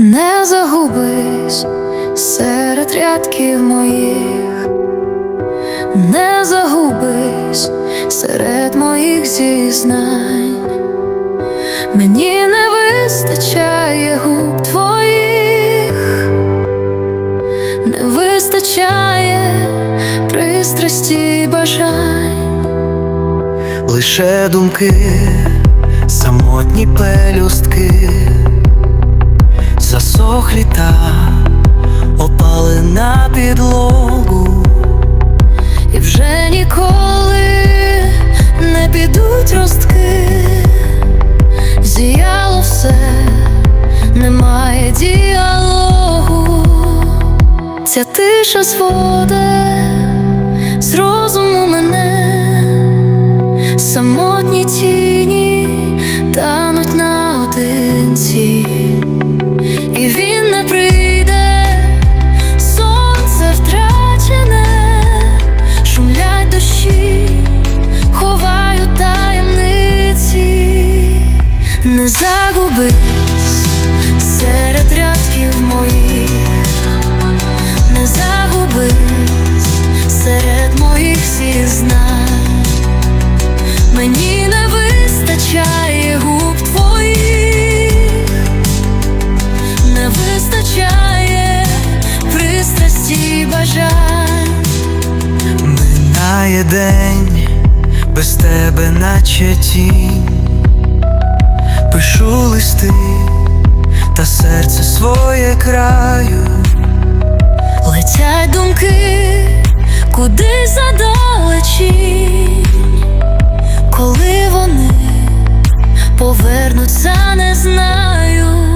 Не загубись серед рядків моїх, не загубись серед моїх зізнань. Мені не вистачає губ твоїх, не вистачає пристрасті й бажань. Лише думки, самотні пелюстки, засохлі та опали на підлогу. І вже ніколи не підуть ростки, зіяло все, немає діалогу, ця тиша зводе з не загубись серед рядків моїх, не загубись серед моїх зізнань. Мені не вистачає губ твоїх, не вистачає пристрасті бажань. Минає день без тебе, наче тінь. Листи та серце своє краю. Летять думки куди задалечі, коли вони повернуться, не знаю.